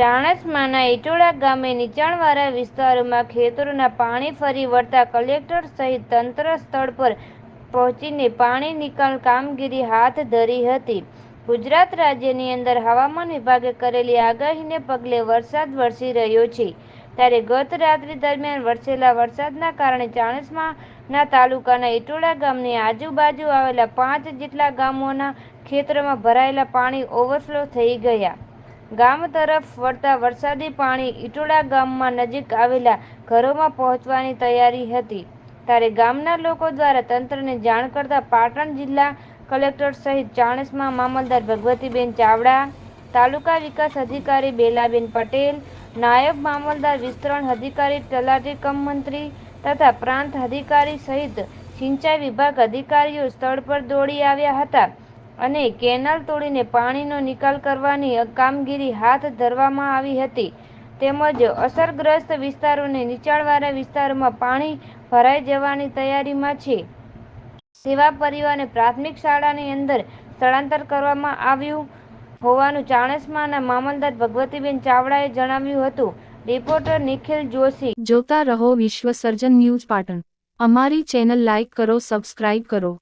ચાણસ્માના ઇટોળા ગામે નીચાણવાળા વિસ્તારોમાં ખેતરોના પાણી ફરી વળતા કલેક્ટર સહિત તંત્ર સ્થળ પર પહોંચીને પાણી નિકાલ કામગીરી હાથ ધરી હતી. ગુજરાત રાજ્યની અંદર હવામાન વિભાગે કરેલી આગાહીને પગલે વરસાદ વરસી રહ્યો છે. ત્યારે ગત રાત્રિ દરમિયાન વરસેલા વરસાદના કારણે ચાણસમાના તાલુકાના ઇટોળા ગામની આજુબાજુ આવેલા પાંચ જેટલા ગામોના ખેતરોમાં ભરાયેલા પાણી ઓવરફ્લો થઈ ગયા. ગામ તરફ વળતા વરસાદી પાણી ઇટોડા ગામમાં નજીક આવેલા ઘરોમાં પહોંચવાની તૈયારી હતી. ત્યારે ગામના લોકો દ્વારા તંત્રને જાણ કરતા પાટણ જિલ્લા કલેક્ટર સહિત ચાણસમાં મામલદાર ભગવતીબેન ચાવડા, તાલુકા વિકાસ અધિકારી બેલાબેન પટેલ, નાયબ મામલદાર વિસ્તરણ અધિકારી તલાટી કમ મંત્રી તથા પ્રાંત અધિકારી સહિત સિંચાઈ વિભાગ અધિકારીઓ સ્થળ પર દોડી આવ્યા હતા. અને કેનાલ તોડીને પાણીનો નિકાલ કરવાની કામગીરી હાથ ધરવામાં આવી હતી. તેમજ અસરગ્રસ્ત વિસ્તારોને નીચાણવાળા વિસ્તારોમાં પાણી ભરાઈ જવાની તૈયારીમાં છે. તેવા પરિવારને પ્રાથમિક શાળાની અંદર સ્થળાંતર કરવામાં આવ્યું હોવાનું ચાણસમાના મામલદાર ભગવતીબેન ચાવડાએ જણાવ્યું હતું. રિપોર્ટર નિખિલ જોશી. જોતા રહો વિશ્વ સર્જન ન્યૂઝ પાટણ. અમારી ચેનલ લાઇક કરો, સબસ્ક્રાઇબ કરો.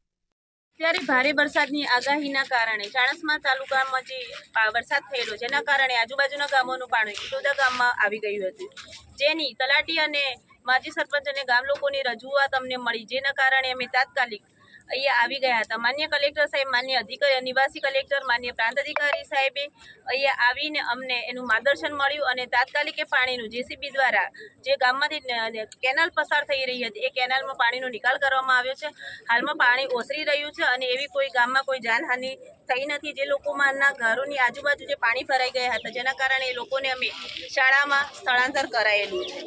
ત્યારે ભારે વરસાદની આગાહીના કારણે ચાણસમા તાલુકામાં જે વરસાદ થયેલો, જેના કારણે આજુબાજુના ગામોનું પાણી ઇટોદા ગામમાં આવી ગયું હતું. જેની તલાટી અને માજી સરપંચ અને ગામ લોકોની રજૂઆત અમને મળી, જેના કારણે અમે તાત્કાલિક અહીંયા આવી ગયા હતા. માન્ય કલેક્ટર સાહેબ, માન્ય અધિકારી નિવાસી કલેક્ટર, માન્ય પ્રાંત અધિકારી સાહેબે અહીંયા આવીને અમને એનું માર્ગદર્શન મળ્યું અને તાત્કાલિક પાણીનું જેસીબી દ્વારા જે ગામમાંથી કેનાલ પસાર થઈ રહી હતી, એ કેનાલમાં પાણીનો નિકાલ કરવામાં આવ્યો છે. હાલમાં પાણી ઓસરી રહ્યું છે અને એવી કોઈ ગામમાં કોઈ જાનહાનિ થઈ નથી. જે લોકોમાંના ઘરોની આજુબાજુ જે પાણી ભરાઈ ગયા હતા, જેના કારણે એ લોકોને અમે શાળામાં સ્થળાંતર કરાયેલું છે.